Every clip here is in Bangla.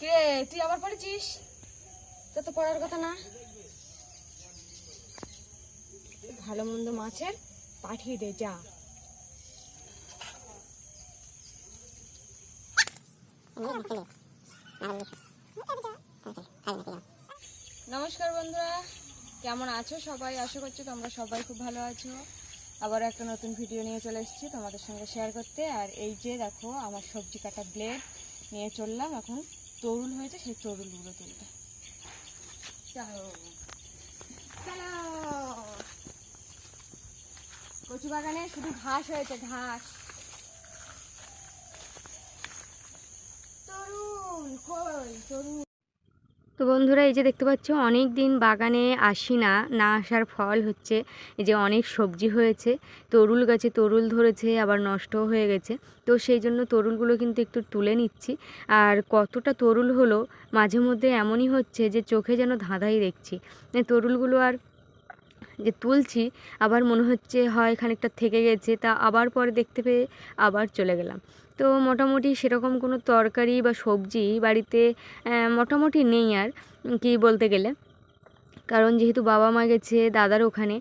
কিরে, তুই আবার পড়েছিস? তোর তো পড়ার কথা না। ভালো মন্দ মাছের পাঠিয়ে দে, যা। নমস্কার বন্ধুরা, কেমন আছো সবাই? আশা করছ তোমরা সবাই খুব ভালো আছো। আবার একটা নতুন ভিডিও নিয়ে চলে এসেছি তোমাদের সঙ্গে শেয়ার করতে। আর এই যে দেখো, আমার সবজি কাটা ব্লেড নিয়ে চললাম এখন। তরুল হয়েছে, সেই তরুলগুলো তুলতে। কচু বাগানে শুধু ঘাস হয়েছে, ঘাস। তরুণ কই? তরুণ তো বন্ধুরা, এই যে দেখতে পাচ্ছ অনেক দিন বাগানে আসি না না আসার ফল হচ্ছে এই যে অনেক সবজি হয়েছে, তরুল গাছে তরুল ধরেছে, আবার নষ্টও হয়ে গেছে। তো সেই জন্য তরুলগুলো কিন্তু একটু তুলে নিচ্ছি। আর কতটা তরুল হলো, মাঝে মধ্যে এমনই হচ্ছে যে চোখে যেন ধাঁধাই দেখছি। তরুলগুলো আর যে তুলছি, আবার মনে হচ্ছে হয় খানিকটা থেকে গেছে, তা আবার পরে দেখতে পেয়ে আবার চলে গেলাম। তো মোটামুটি সেরকম কোনো তরকারি বা সবজি বাড়িতে মোটামুটি নেই আর, কি বলতে গেলে। কারণ যেহেতু বাবা মা গেছে, দাদার ওখানে,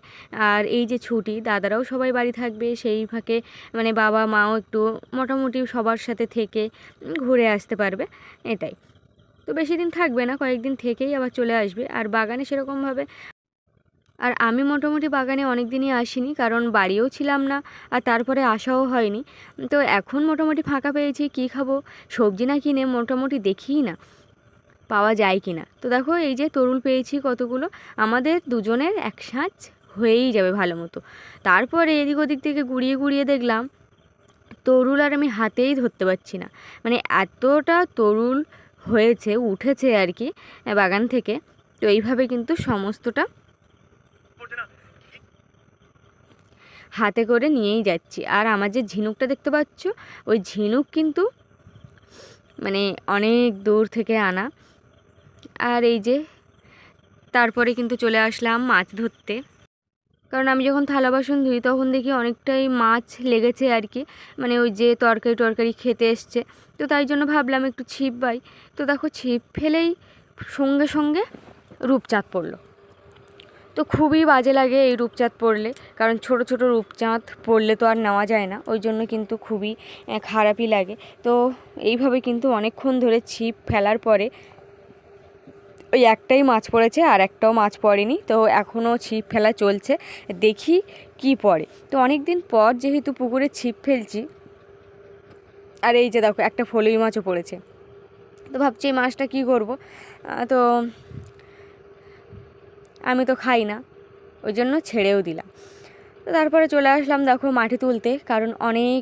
আর এই যে ছুটি, দাদারাও সবাই বাড়ি থাকবে, সেই ফাঁকে মানে বাবা মাও একটু মোটামুটি সবার সাথে থেকে ঘুরে আসতে পারবে, এটাই। তো বেশি দিন থাকবে না, কয়েকদিন থেকেই আবার চলে আসবে, আর বাগানে সেরকমভাবে আর আমি মোটামুটি বাগানে অনেক দিনই আসিনি, কারণ বাড়িও ছিলাম না আর তারপরে আসাও হয়নি। তো এখন মোটামুটি ফাঁকা পেয়েছি, কি খাব? সবজি না কিনে মোটামুটি দেখিই না, পাওয়া যায় কি না তো দেখো এই যে তরুল পেয়েছি কতগুলো, আমাদের দুজনের এক সাঁচ হয়েই যাবে ভালো মতো। তারপরে এদিক ওদিক থেকে গুড়িয়ে গুড়িয়ে দেখলাম, তরুল আর আমি হাতেই ধরতে পারছি না। মানে এতটা তরুল হয়েছে, উঠেছে আর কি, বাগান থেকে। তো এইভাবে কিন্তু সমস্তটা হাতে করে নিয়েই যাচ্ছি। আর আমার যে ঝিনুকটা দেখতে পাচ্ছ, ওই ঝিনুক কিন্তু মানে অনেক দূর থেকে আনা। আর এই যে, তারপরে কিন্তু চলে আসলাম মাছ ধরতে। কারণ আমি যখন থালা বাসন ধুই, তখন দেখি অনেকটাই মাছ লেগেছে আর কি। মানে ওই যে তরকারি টরকারি খেতে এসছে। তো তাই জন্য ভাবলাম একটু ছিপ পাই তো দেখো, ছিপ ফেলেই সঙ্গে সঙ্গে রূপচাঁদ পড়ল। তো খুবই বাজে লাগে এই রূপচাঁদ পড়লে। কারণ ছোট ছোট রূপচাঁদ পড়লে তো আর নেওয়া যায় না। ওই জন্য কিন্তু খুবই খারাপই লাগে। তো এইভাবে কিন্তু অনেকক্ষণ ধরে ছিপ ফেলার পরে ওই একটাই মাছ পড়েছে আর একটাও মাছ পড়েনি। তো এখনও ছিপ ফেলা চলছে। দেখি কি পড়ে। তো অনেক দিন পর যেহেতু পুকুরে ছিপ ফেলছি, আর এই যে দেখো একটা ফলুই মাছও পড়েছে। তো ভাবছি এই মাছটা কী করব? তো আমি তো খাই না, ওই জন্য ছেড়েও দিলাম। তো তারপরে চলে আসলাম দেখো মাটি তুলতে, কারণ অনেক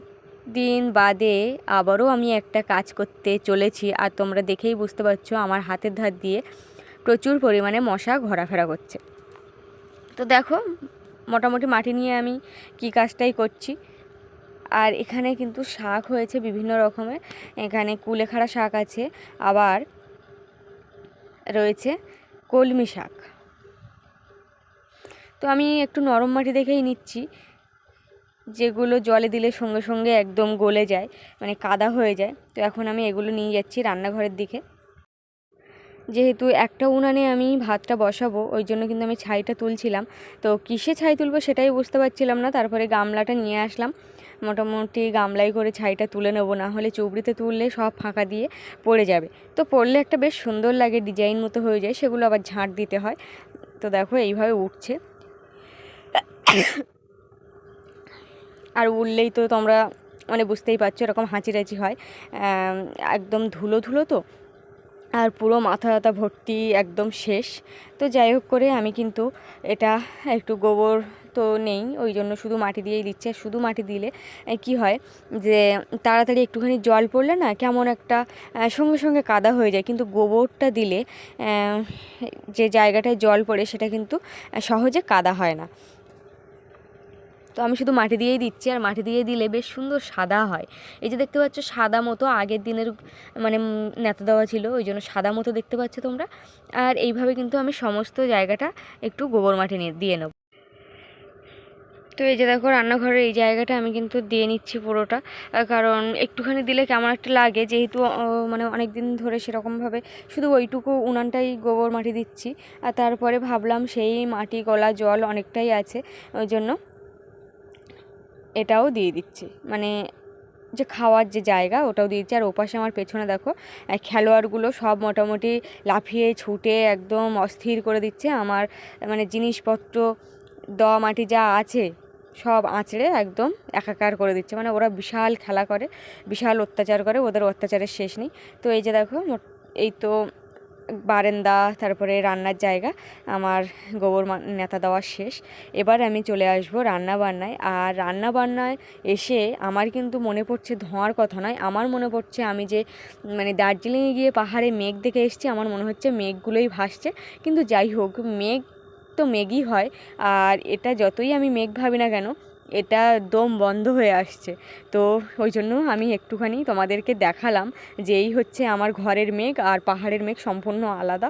দিন বাদে আবারও আমি একটা কাজ করতে চলেছি, আর তোমরা দেখেই বুঝতে পারছ আমার হাতের ধার দিয়ে প্রচুর পরিমাণে মশা ঘোরাফেরা করছে। তো দেখো, মোটামুটি মাটি নিয়ে আমি কী কাজটাই করছি। আর এখানে কিন্তু শাক হয়েছে বিভিন্ন রকমের, এখানে কুলেখাড়া শাক আছে, আবার রয়েছে কলমি শাক। তো আমি একটু নরম মাটি দেখেই নিচ্ছি, যেগুলো জলে দিলে সঙ্গে সঙ্গে একদম গলে যায় মানে কাদা হয়ে যায়। তো এখন আমি এগুলো নিয়ে যাচ্ছি রান্নাঘরের দিকে। যেহেতু একটা উনানে আমি ভাতটা বসাবো, ওই জন্য কিন্তু আমি ছাইটা তুলছিলাম। তো কিসে ছাই তুলবো সেটাই বুঝতে পারছিলাম না, তারপরে গামলাটা নিয়ে আসলাম। মোটামুটি গামলায় করে ছাইটা তুলে নেব, না হলে চুবড়িতে তুললে সব ফাঁকা দিয়ে পড়ে যাবে। তো পড়লে একটা বেশ সুন্দর লাগে, ডিজাইন মতো হয়ে যায়, সেগুলো আবার ঝাঁট দিতে হয়। তো দেখো এইভাবে উঠছে। আর উঠলেই তো তোমরা মানে বুঝতেই পারছ এরকম হাঁচি টাচি হয় একদম ধুলো ধুলো তো। আর পুরো মাথা ব্যথা ভর্তি একদম শেষ। তো যাই হোক করে আমি কিন্তু এটা একটু গোবর তো নেই, ওই জন্য শুধু মাটি দিয়েই দিচ্ছি। শুধু মাটি দিলে কি হয় যে তাড়াতাড়ি একটুখানি জল পড়লে না কেমন একটা সঙ্গে সঙ্গে কাদা হয়ে যায়। কিন্তু গোবরটা দিলে যে জায়গাটায় জল পড়ে সেটা কিন্তু সহজে কাদা হয় না। তো আমি শুধু মাটি দিয়েই দিচ্ছি, আর মাটি দিয়ে দিলে বেশ সুন্দর সাদা হয়। এই যে দেখতে পাচ্ছ সাদা মতো আগের দিনের মানে নেতা দেওয়া ছিল, ওই জন্য সাদা মতো দেখতে পাচ্ছ তোমরা। আর এইভাবে কিন্তু আমি সমস্ত জায়গাটা একটু গোবর মাটি নিয়ে, দিয়ে নেব। তো এই যে দেখো রান্নাঘরের এই জায়গাটা আমি কিন্তু দিয়ে নিচ্ছি পুরোটা কারণ একটুখানি দিলে কেমন একটা লাগে। যেহেতু মানে অনেক দিন ধরে সেরকমভাবে শুধু ওইটুকু উনানটাই গোবর মাটি দিচ্ছি, আর তারপরে ভাবলাম সেই মাটি, গলা, জল অনেকটাই আছে, ওই জন্য এটাও দিয়ে দিচ্ছি। মানে যে খাওয়ার যে জায়গা ওটাও দিয়ে দিচ্ছি। আর ওপাশে আমার পেছনে দেখো খেলোয়াড়গুলো সব মোটামুটি লাফিয়ে, ছুটে একদম অস্থির করে দিচ্ছে। আমার মানে জিনিসপত্র দেওয়া মাটি যা আছে সব আঁচড়ে একদম একাকার করে দিচ্ছে। মানে ওরা বিশাল খেলা করে, বিশাল অত্যাচার করে, ওদের অত্যাচারের শেষ নেই। তো এই যে দেখো এই তো বারান্দা, তারপরে রান্নার জায়গা, আমার গোবর নেতা দেওয়া শেষ। এবার আমি চলে আসব রান্না বান্নায়। আর রান্না বান্নায় এসে আমার কিন্তু মনে পড়ছে ধোঁয়ার কথা নয়। আমার মনে পড়ছে আমি যে মানে দার্জিলিংয়ে গিয়ে পাহাড়ে মেঘ দেখে এসেছি, আমার মনে হচ্ছে মেঘগুলোই ভাসছে। কিন্তু যাই হোক, মেঘ তো মেঘই হয়। আর এটা যতই আমি মেঘ ভাবি না কেন এটা দম বন্ধ হয়ে আসছে। তো ওই জন্য আমি একটুখানি তোমাদেরকে দেখালাম যে এই হচ্ছে আমার ঘরের মেঘ আর পাহাড়ের মেঘ সম্পূর্ণ আলাদা।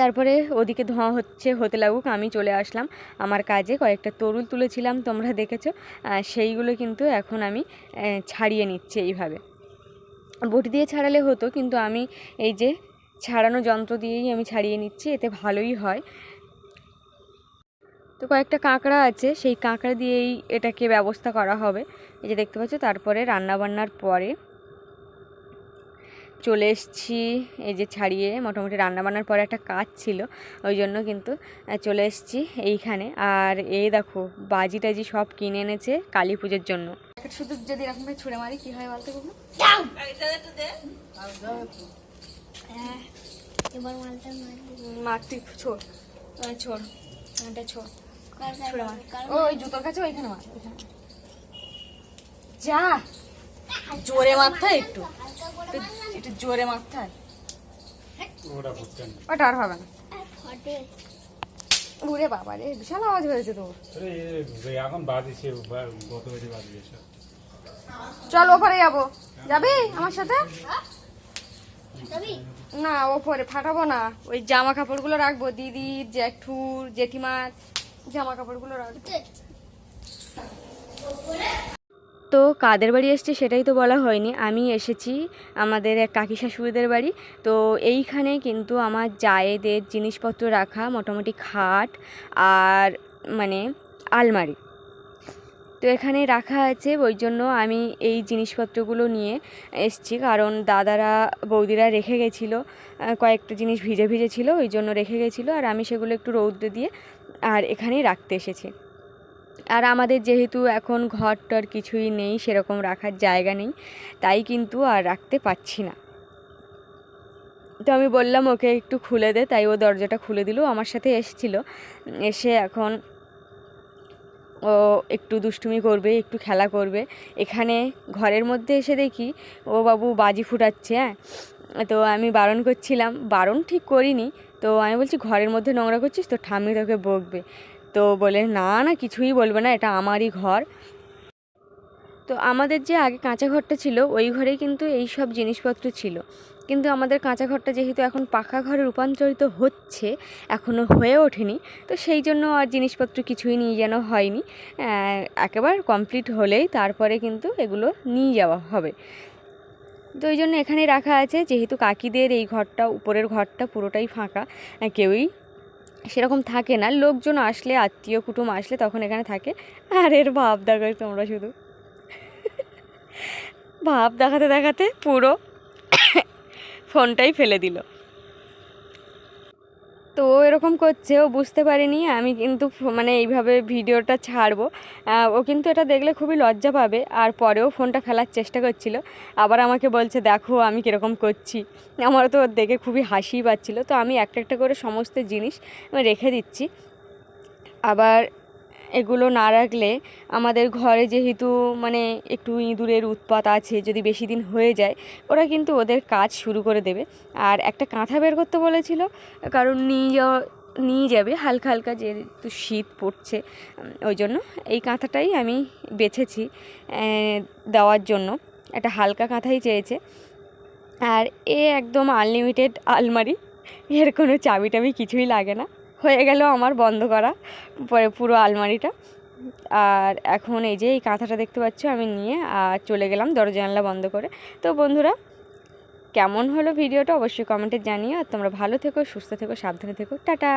তারপরে ওদিকে ধোঁয়া হচ্ছে, হতে লাগুক, আমি চলে আসলাম। আমার কাজে কয়েকটা তরুল তুলেছিলাম, তোমরা দেখেছ। সেইগুলো কিন্তু এখন আমি ছাড়িয়ে নিচ্ছি এইভাবে। বটি দিয়ে ছাড়ালে হতো, কিন্তু আমি এই যে ছাড়ানো যন্ত্র দিয়েই আমি ছাড়িয়ে নিচ্ছি, এতে ভালোই হয়। তো কয়েকটা কাঁকড়া আছে সেই কাঁকড়া দিয়েই এটাকে ব্যবস্থা করা হবে। এই যে দেখতে পাচ্ছ তারপরে রান্নাবান্নার পরে চলে এসেছি এই যে ছাড়িয়ে মোটামুটি রান্নাবান্নার পরে একটা কাজ ছিল ওই জন্য কিন্তু চলে এসেছি এইখানে। আর এই দেখো বাজি টাজি সব কিনে এনেছে কালী পুজোর জন্য। শুধু যদি এরকম ছুঁড়ে মারি কি হয় বলতে পারব হ্যাঁ এবার মালটা মার। মার তুই ছোড় আহ, ছোড় এটা ছোড় কার কার ছুঁড়ে মার ও ওই জুতোর কাছে ওইখানে মার। যা। জোরে মারতে একটু। একটু- জোরে মারতে হয় ওটা আর হবে না। ফটে বাবা রে বিশাল আওয়াজ হয়েছে তোর। এখন বাজিছে গত বাজে বাজিয়েছে। চল ওপরে যাব। যাবি আমার সাথে? না ওপরে ফাটাবো না। ওই জামা কাপড়গুলো রাখব। দিদি জেঠুর জেঠিমার। জামা কাপড়গুলো রাখবে তো কাদের বাড়ি এসছে সেটাই তো বলা হয়নি। আমি এসেছি আমাদের এক কাকি শাশুড়িদের বাড়ি। তো এইখানে কিন্তু আমার জায়েদের জিনিসপত্র রাখা মোটামুটি খাট আর মানে আলমারি। তো এখানে রাখা আছে, ওই জন্য আমি এই জিনিসপত্রগুলো নিয়ে এসছি। কারণ দাদারা, বৌদিরা রেখে গেছিল কয়েকটা জিনিস ভিজে ভিজে ছিল, ওই জন্য রেখে গেছিল। আর আমি সেগুলো একটু রৌদ্রে দিয়ে আর এখানেই রাখতে এসেছি। আর আমাদের যেহেতু এখন ঘর টর কিছুই নেই, সেরকম রাখার জায়গা নেই, তাই কিন্তু আর রাখতে পারছি না। তো আমি বললাম, ওকে একটু খুলে দে। তাই ও দরজাটা খুলে দিল আমার সাথে এসেছিল। এসে এখন ও একটু দুষ্টুমি করবে, একটু খেলা করবে। এখানে ঘরের মধ্যে এসে দেখি, ও বাবু বাজি ফুটাচ্ছে হ্যাঁ? তো আমি বারণ করছিলাম, বারণ ঠিক করিনি। তো আমি বলছি, ঘরের মধ্যে নোংরা করছিস তো ঠাম্মি তোকে বকবে। তো বলে, না না, কিছুই বলবে না, এটা আমারই ঘর। তো আমাদের যে আগে কাঁচা ঘরটা ছিল, ওই ঘরেই কিন্তু এই সব জিনিসপত্র ছিল। কিন্তু আমাদের কাঁচা ঘরটা যেহেতু এখন পাকা ঘরে রূপান্তরিত হচ্ছে এখনও হয়ে ওঠেনি, তো সেই জন্য আর জিনিসপত্র কিছুই নিয়ে যেন হয়নি। একেবারে কমপ্লিট হলেই তারপরে কিন্তু এগুলো নিয়ে যাওয়া হবে। তো ওই জন্য এখানে রাখা আছে, যেহেতু কাকিদের এই ঘরটা, উপরের ঘরটা পুরোটাই ফাঁকা কেউই সেরকম থাকে না। লোকজন আসলে, আত্মীয় কুটুম আসলে তখন এখানে থাকে। আর এর ভাব দেখো তোমরা শুধু। ভাব দেখাতে দেখাতে পুরো ফোনটাই ফেলে দিল। তো ও এরকম করছে, ও বুঝতে পারেনি, আমি কিন্তু মানে এইভাবে ভিডিওটা ছাড়বো। ও কিন্তু এটা দেখলে খুবই লজ্জা পাবে, আর পরেও ফোনটা ফেলার চেষ্টা করছিল। আবার আমাকে বলছে, দেখো, আমি কীরকম করছি। আমার তো দেখে খুবই হাসি পাচ্ছিলো। তো আমি একটা একটা করে সমস্ত জিনিস রেখে দিচ্ছি। আবার এগুলো না রাখলে আমাদের ঘরে যেহেতু মানে একটু ইঁদুরের উৎপাত আছে, যদি বেশি দিন হয়ে যায়, ওরা কিন্তু ওদের কাজ শুরু করে দেবে। আর একটা কাঁথা বের করতে বলেছিল, কারণ নিয়ে যাওয়া, নিয়ে যাবে, হালকা হালকা যেহেতু শীত পড়ছে ওই জন্য এই কাঁথাটাই আমি বেছেছি দেওয়ার জন্য। একটা হালকা কাঁথাই চেয়েছে। আর এ একদম আনলিমিটেড আলমারি, এর কোনো চাবি টাবি কিছুই লাগে না। হয়ে গেল আমার বন্ধ করা, পরে পুরো আলমারিটা। আর এখন এই যে এই কাঁথাটা দেখতে পাচ্ছ আমি নিয়ে, আর চলে গেলাম দরজা জানলা বন্ধ করে। তো বন্ধুরা, কেমন হলো ভিডিওটা অবশ্যই কমেন্টে জানিও। আর তোমরা ভালো থেকো, সুস্থ থেকো, সাবধানে থেকো। টাটা!